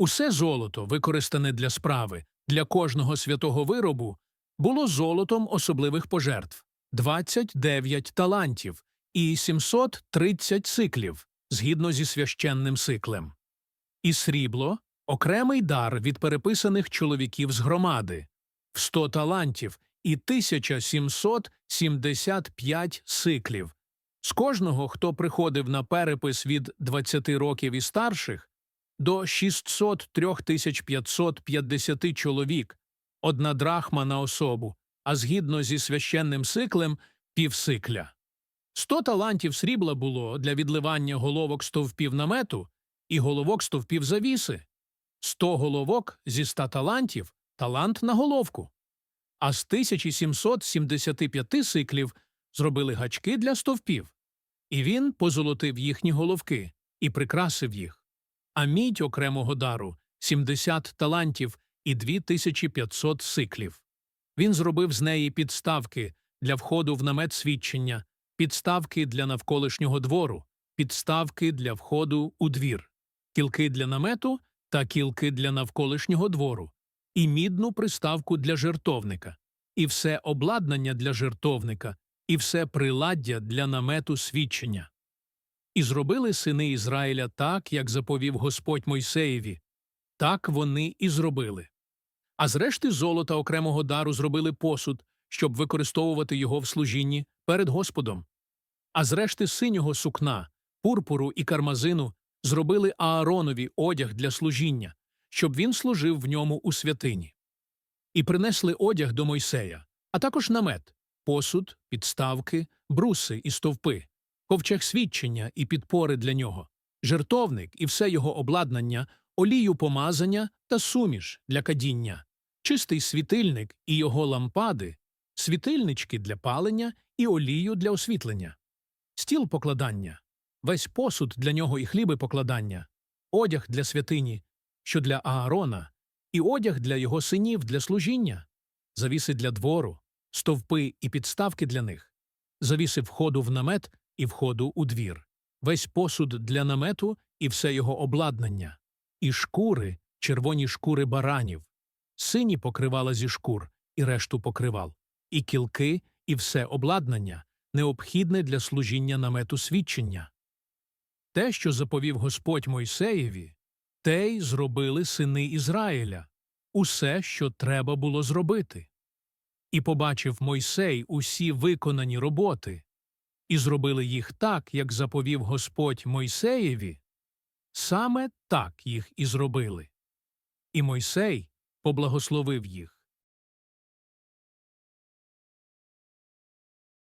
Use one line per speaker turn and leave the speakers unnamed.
Усе золото, використане для справи, для кожного святого виробу, було золотом особливих пожертв 29 талантів і 730 сиклів, згідно зі священним сиклем. І срібло окремий дар від переписаних чоловіків з громади в 100 талантів і 1775 сиклів. З кожного, хто приходив на перепис від 20 років і старших, до 603 550 чоловік, одна драхма на особу, а згідно зі священним сиклем – півсикля. Сто талантів срібла було для відливання головок стовпів намету і головок стовпів завіси, сто головок зі ста талантів – талант на головку, а з 1775 сиклів зробили гачки для стовпів, і він позолотив їхні головки і прикрасив їх а мідь окремого дару 70 талантів і 2500 сиклів. Він зробив з неї підставки для входу в намет свідчення, підставки для навколишнього двору, підставки для входу у двір, кілки для намету та кілки для навколишнього двору, і мідну приставку для жертовника, і все обладнання для жертовника, і все приладдя для намету свідчення. І зробили сини Ізраїля так, як заповів Господь Мойсеєві, так вони і зробили. А зрешти золота окремого дару зробили посуд, щоб використовувати його в служінні перед Господом. А зрешти синього сукна, пурпуру і кармазину зробили Ааронові одяг для служіння, щоб він служив в ньому у святині. І принесли одяг до Мойсея, а також намет, посуд, підставки, бруси і стовпи ковчег свідчення і підпори для нього, жертовник і все його обладнання, олію помазання та суміш для кадіння, чистий світильник і його лампади, світильнички для палення і олію для освітлення, стіл покладання, весь посуд для нього і хліби покладання, одяг для святині, що для Аарона, і одяг для його синів для служіння, завіси для двору, стовпи і підставки для них, завіси входу в намет і входу у двір, весь посуд для намету і все його обладнання, і шкури, червоні шкури баранів, сині покривала зі шкур і решту покривал, і кілки, і все обладнання, необхідне для служіння намету свідчення. Те, що заповів Господь Мойсеєві, те й зробили сини Ізраїля, усе, що треба було зробити. І побачив Мойсей усі виконані роботи, і зробили їх так, як заповів Господь Мойсеєві, саме так їх і зробили. І Мойсей поблагословив їх.